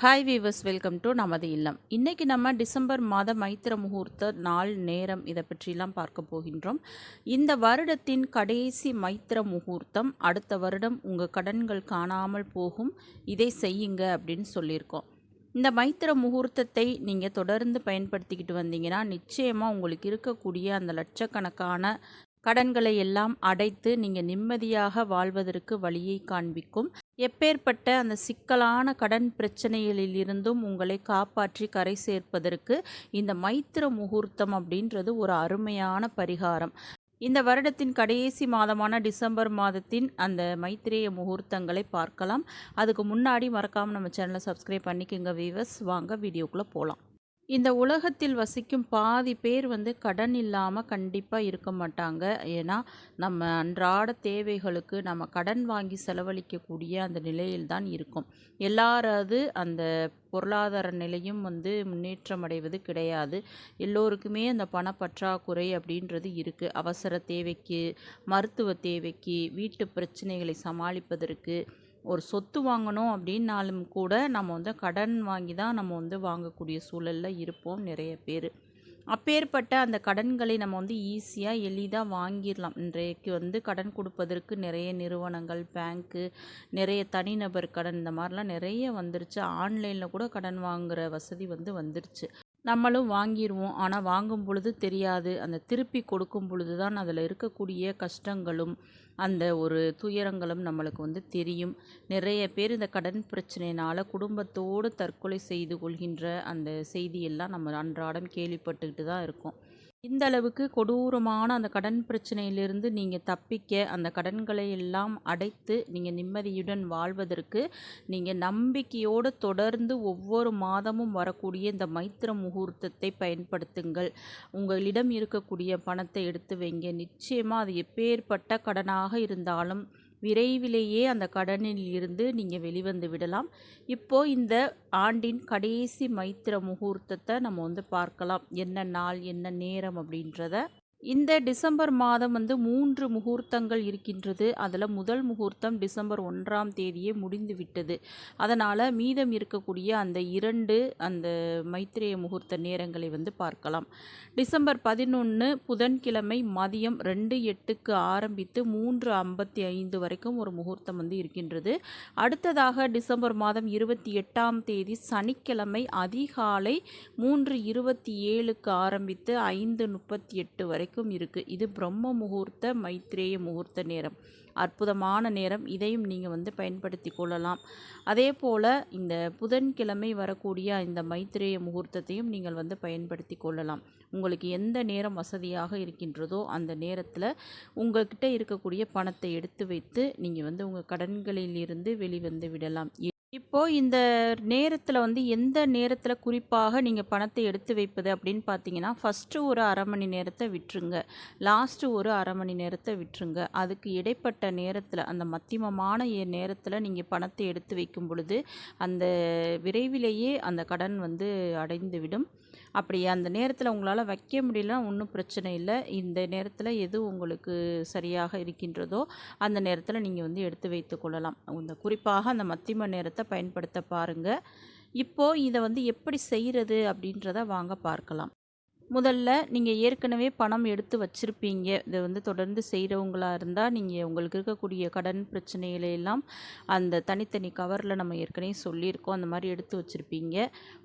Hi viewers welcome to நமது இல்லம். இன்றைக்கி நம்ம டிசம்பர் மாத மைத்திர முகூர்த்த நாள் நேரம் இதை பற்றிலாம் பார்க்க போகின்றோம். இந்த வருடத்தின் கடைசி மைத்திர முகூர்த்தம் அடுத்த வருடம் உங்கள் கடன்கள் காணாமல் போகும் இதை செய்யுங்க அப்படின்னு சொல்லியிருக்கோம். இந்த மைத்திர முகூர்த்தத்தை நீங்கள் தொடர்ந்து பயன்படுத்திக்கிட்டு வந்தீங்கன்னா நிச்சயமாக உங்களுக்கு இருக்கக்கூடிய அந்த லட்சக்கணக்கான கடன்களை எல்லாம் அடைத்து நீங்கள் நிம்மதியாக வாழ்வதற்கு வழியை காண்பிக்கும். எப்பேற்பட்ட அந்த சிக்கலான கடன் பிரச்சனைகளில் இருந்தும் உங்களை காப்பாற்றி கரை சேர்ப்பதற்கு இந்த மைத்திர முகூர்த்தம் அப்படின்றது ஒரு அருமையான பரிகாரம். இந்த வருடத்தின் கடைசி மாதமான டிசம்பர் மாதத்தின் அந்த மைத்திரேய முகூர்த்தங்களை பார்க்கலாம். அதுக்கு முன்னாடி மறக்காமல் நம்ம சேனலை சப்ஸ்கிரைப் பண்ணிக்கோங்க வீவர்ஸ் வாங்க வீடியோக்குள்ளே போகலாம் இந்த உலகத்தில் வசிக்கும் பாதி பேர் வந்து கடன் இல்லாமல் கண்டிப்பாக இருக்க மாட்டாங்க. ஏன்னா நம்ம அன்றாட தேவைகளுக்கு நம்ம கடன் வாங்கி செலவழிக்கக்கூடிய அந்த நிலையில் தான் இருக்கும். எல்லாராவது அந்த பொருளாதார நிலையும் வந்து முன்னேற்றம் அடைவது கிடையாது. எல்லோருக்குமே அந்த பணப்பற்றாக்குறை அப்படின்றது இருக்குது அவசர தேவைக்கு மருத்துவ தேவைக்கு வீட்டு பிரச்சனைகளை சமாளிப்பதற்கு ஒரு சொத்து வாங்கணும் அப்படின்னாலும் கூட நம்ம வந்து கடன் வாங்கி தான் நம்ம வந்து வாங்கக்கூடிய சூழலில் இருப்போம் நிறைய பேர். அப்பேற்பட்ட அந்த கடன்களை நம்ம வந்து ஈஸியாக எளிதாக வாங்கிடலாம். இன்றைக்கு வந்து கடன் கொடுப்பதற்கு நிறைய நிறுவனங்கள் பேங்க்கு நிறைய தனிநபர் கடன் இந்த மாதிரிலாம் நிறைய வந்துருச்சு. ஆன்லைனில் கூட கடன் வாங்குகிற வசதி வந்து வந்துருச்சு. நம்மளும் வாங்கிடுவோம் ஆனால் வாங்கும் பொழுது தெரியாது. அந்த திருப்பி கொடுக்கும் பொழுது தான் அதில் இருக்கக்கூடிய கஷ்டங்களும் அந்த ஒரு துயரங்களும் நம்மளுக்கு வந்து தெரியும். நிறைய பேர் இந்த கடன் பிரச்சனையினால் குடும்பத்தோடு தற்கொலை செய்து கொள்கின்ற அந்த செய்தியெல்லாம் நம்ம அன்றாடம் கேள்விப்பட்டுக்கிட்டு தான் இருக்கோம். இந்த அளவுக்கு கொடூரமான அந்த கடன் பிரச்சனையிலிருந்து நீங்கள் தப்பிக்க அந்த கடன்களை எல்லாம் அடைத்து நீங்கள் நிம்மதியுடன் வாழ்வதற்கு நீங்கள் நம்பிக்கையோடு தொடர்ந்து ஒவ்வொரு மாதமும் வரக்கூடிய இந்த மைத்திர முகூர்த்தத்தை பயன்படுத்துங்கள். உங்களிடம் இருக்கக்கூடிய பணத்தை எடுத்து வைங்க. நிச்சயமாக அது எப்பேற்பட்ட கடனாக இருந்தாலும் விரைவிலேயே அந்த கடனில் இருந்து நீங்கள் வெளிவந்து விடலாம். இப்போது இந்த ஆண்டின் கடைசி மைத்திர முகூர்த்தத்தை நம்ம வந்து பார்க்கலாம். என்ன நாள் என்ன நேரம் அப்படின்றத இந்த டிசம்பர் மாதம் வந்து மூன்று முகூர்த்தங்கள் இருக்கின்றது. அதில் முதல் முகூர்த்தம் டிசம்பர் ஒன்றாம் தேதியே முடிந்து விட்டது. அதனால் மீதம் இருக்கக்கூடிய அந்த இரண்டு அந்த மைத்திரேய முகூர்த்த நேரங்களை வந்து பார்க்கலாம். டிசம்பர் பதினொன்று புதன்கிழமை மதியம் ரெண்டு எட்டுக்கு ஆரம்பித்து மூன்று ஐம்பத்தி ஐந்து வரைக்கும் ஒரு முகூர்த்தம் வந்து இருக்கின்றது. அடுத்ததாக டிசம்பர் மாதம் இருபத்தி எட்டாம் தேதி சனிக்கிழமை அதிகாலை மூன்று இருபத்தி ஏழுக்கு ஆரம்பித்து ஐந்து முப்பத்தி எட்டு வரை வரைக்கும் இருக்குது இது பிரம்ம முகூர்த்த மைத்ரேய முகூர்த்த நேரம். அற்புதமான நேரம். இதையும் நீங்கள் வந்து பயன்படுத்தி கொள்ளலாம். அதே போல் இந்த புதன்கிழமை வரக்கூடிய இந்த மைத்திரேய முகூர்த்தத்தையும் நீங்கள் வந்து பயன்படுத்தி கொள்ளலாம். உங்களுக்கு எந்த நேரம் வசதியாக இருக்கின்றதோ அந்த நேரத்தில் உங்கள்கிட்ட இருக்கக்கூடிய பணத்தை எடுத்து வைத்து நீங்கள் வந்து உங்கள் கடன்களில் இருந்து வெளிவந்து விடலாம். இப்போது இந்த நேரத்தில் வந்து எந்த நேரத்தில் குறிப்பாக நீங்கள் பணத்தை எடுத்து வைப்பது அப்படின்னு பார்த்தீங்கன்னா ஃபஸ்ட்டு ஒரு அரை மணி நேரத்தை விட்டுருங்க. லாஸ்ட்டு ஒரு அரை மணி நேரத்தை விட்டுருங்க. அதுக்கு இடைப்பட்ட நேரத்தில் அந்த மத்தியமமான நேரத்தில் நீங்கள் பணத்தை எடுத்து வைக்கும் பொழுது அந்த விரைவிலேயே அந்த கடன் வந்து அடைந்துவிடும். அப்படி அந்த நேரத்தில் உங்களால் வைக்க முடியலன்னா ஒன்றும் பிரச்சனை இல்லை. இந்த நேரத்தில் எது உங்களுக்கு சரியாக இருக்கின்றதோ அந்த நேரத்தில் நீங்கள் வந்து எடுத்து வைத்து கொள்ளலாம். இந்த குறிப்பாக அந்த மத்தியம நேரத்தை பயன்படுத்த பாருங்கள் இப்போது இதை வந்து எப்படி செய்கிறது அப்படின்றத வாங்க பார்க்கலாம். முதல்ல நீங்கள் ஏற்கனவே பணம் எடுத்து வச்சுருப்பீங்க. இதை வந்து தொடர்ந்து செய்கிறவங்களாக இருந்தால் நீங்கள் உங்களுக்கு இருக்கக்கூடிய கடன் பிரச்சனைகளெல்லாம் அந்த தனித்தனி கவரில் நம்ம ஏற்கனவே சொல்லியிருக்கோம். அந்த மாதிரி எடுத்து வச்சுருப்பீங்க.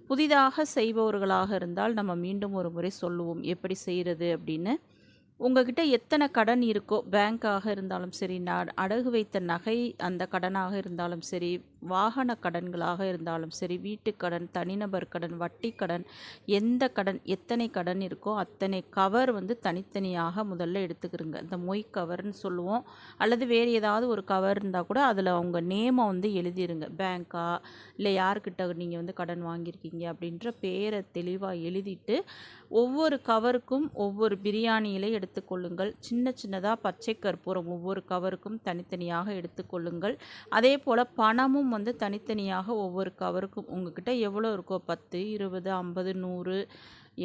புதிதாக செய்பவர்களாக இருந்தால் நம்ம மீண்டும் ஒரு முறை சொல்லுவோம். எப்படி செய்கிறது அப்படின்னு. உங்ககிட்ட எத்தனை கடன் இருக்கோ பேங்க்காக இருந்தாலும் சரி நான் அடகு வைத்த நகை அந்த கடனாக இருந்தாலும் சரி வாகன கடன்களாக இருந்தாலும் சரி வீட்டுக்கடன் தனிநபர் கடன் வட்டி கடன் எந்த கடன் எத்தனை கடன் இருக்கோ அத்தனை கவர் வந்து தனித்தனியாக முதல்ல எடுத்துக்கிறோங்க இந்த மொய் கவர்னு சொல்லுவோம். அல்லது வேறு ஏதாவது ஒரு கவர் இருந்தால் கூட அதில் அவங்க நேமை வந்து எழுதிருங்க. பேங்க்கா இல்லை யார்கிட்ட நீங்கள் வந்து கடன் வாங்கியிருக்கீங்க அப்படின்ற பேரை தெளிவாக எழுதிட்டு ஒவ்வொரு கவருக்கும் ஒவ்வொரு பிரியாணி இலை எடுத்துக்கொள்ளுங்கள். சின்ன சின்னதாக பச்சை கற்பூரம் ஒவ்வொரு கவருக்கும் தனித்தனியாக எடுத்துக்கொள்ளுங்கள். அதே போல் பணமும் வந்து தனித்தனியாக ஒவ்வொரு கவருக்கும் உங்ககிட்ட எவ்வளோ இருக்கோ பத்து இருபது ஐம்பது நூறு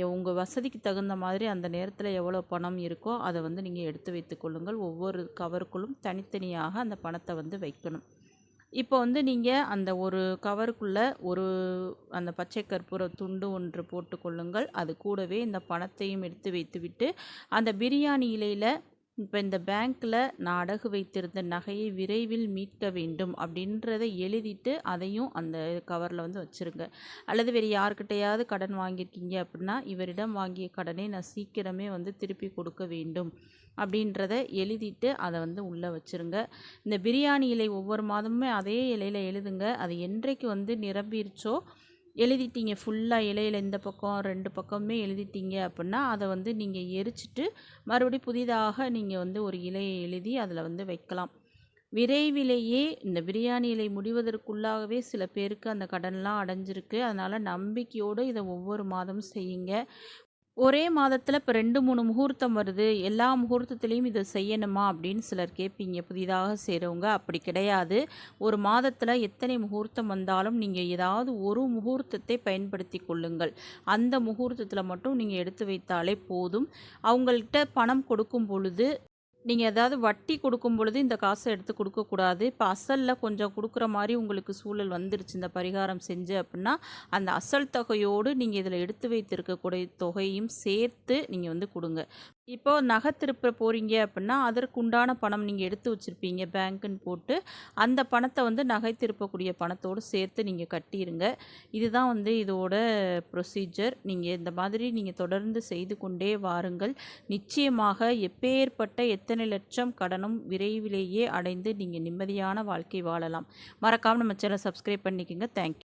உங்கள் வசதிக்கு தகுந்த மாதிரி அந்த நேரத்தில் எவ்வளோ பணம் இருக்கோ அதை வந்து நீங்கள் எடுத்து வைத்துக்கொள்ளுங்கள் ஒவ்வொரு கவருக்குள்ளும் தனித்தனியாக அந்த பணத்தை வந்து வைக்கணும். இப்போ வந்து நீங்கள் அந்த ஒரு கவருக்குள்ளே ஒரு அந்த பச்சை கற்பூர துண்டு ஒன்று போட்டுக்கொள்ளுங்கள் அது கூடவே இந்த பணத்தையும் எடுத்து வைத்துவிட்டு அந்த பிரியாணி இலையில் இப்போ இந்த பேங்க்கில் நான் அடகு வைத்திருந்த நகையை விரைவில் மீட்க வேண்டும் அப்படின்றத எழுதிட்டு அதையும் அந்த கவரில் வந்து வச்சுருங்க. அல்லது வேறு யார்கிட்டையாவது கடன் வாங்கியிருக்கீங்க அப்படின்னா இவரிடம் வாங்கிய கடனை நான் சீக்கிரமே வந்து திருப்பி கொடுக்க வேண்டும் அப்படின்றத எழுதிட்டு அதை வந்து உள்ளே வச்சுருங்க. இந்த பிரியாணி இலை ஒவ்வொரு மாதமுமே அதே இலையில் எழுதுங்க. அது என்றைக்கு வந்து நிரம்பிருச்சோ எழுதிட்டீங்க. ஃபுல்லாக இலையில் இந்த பக்கம் ரெண்டு பக்கமே எழுதிட்டீங்க அப்படின்னா அதை வந்து நீங்கள் எரிச்சிட்டு மறுபடியும் புதிதாக நீங்கள் வந்து ஒரு இலையை எழுதி அதில் வந்து வைக்கலாம். விரைவிலேயே இந்த பிரியாணி இலை முடிவதற்குள்ளாகவே சில பேருக்கு அந்த கடன்லாம் அடைஞ்சிருக்கு. அதனால் நம்பிக்கையோடு இதை ஒவ்வொரு மாதமும் செய்யுங்க. ஒரே மாதத்தில் இப்போ ரெண்டு மூணு முகூர்த்தம் வருது. எல்லா முகூர்த்தத்துலேயும் இதை செய்யணுமா அப்படின்னு சிலர் கேட்பீங்க. புதிதாக செய்கிறவங்க அப்படி கிடையாது. ஒரு மாதத்தில் எத்தனை முகூர்த்தம் வந்தாலும் நீங்கள் ஏதாவது ஒரு முகூர்த்தத்தை பயன்படுத்தி கொள்ளுங்கள். அந்த முகூர்த்தத்தில் மட்டும் நீங்கள் எடுத்து வைத்தாலே போதும். அவங்கள்ட்ட பணம் கொடுக்கும் பொழுது நீங்கள் ஏதாவது வட்டி கொடுக்கும் பொழுது இந்த காசை எடுத்து கொடுக்கக்கூடாது இப்போ அசலில் கொஞ்சம் கொடுக்குற மாதிரி உங்களுக்கு சூழல் வந்துருச்சு இந்த பரிகாரம் செஞ்சு அப்படின்னா அந்த அசல் தொகையோடு நீங்கள் இதில் எடுத்து வைத்திருக்கக்கூடிய தொகையும் சேர்த்து நீங்கள் வந்து கொடுங்க. இப்போ நகை திருப்ப போகிறீங்க அப்படின்னா அதற்கு உண்டான பணம் நீங்கள் எடுத்து வச்சுருப்பீங்க பேங்க்குன்னு போட்டு. அந்த பணத்தை வந்து நகை திருப்பக்கூடிய பணத்தோடு சேர்த்து நீங்கள் கட்டிடுங்க இதுதான் வந்து இதோட ப்ரொசீஜர் நீங்கள் இந்த மாதிரி நீங்கள் தொடர்ந்து செய்து கொண்டே வாருங்கள். நிச்சயமாக எப்பேற்பட்ட எத்தனை லட்சம் கடனும் விரைவிலேயே அடைந்து நீங்கள் நிம்மதியான வாழ்க்கை வாழலாம். மறக்காமல் நம்ம சேனல் சப்ஸ்கிரைப் பண்ணிக்கோங்க. தேங்க்யூ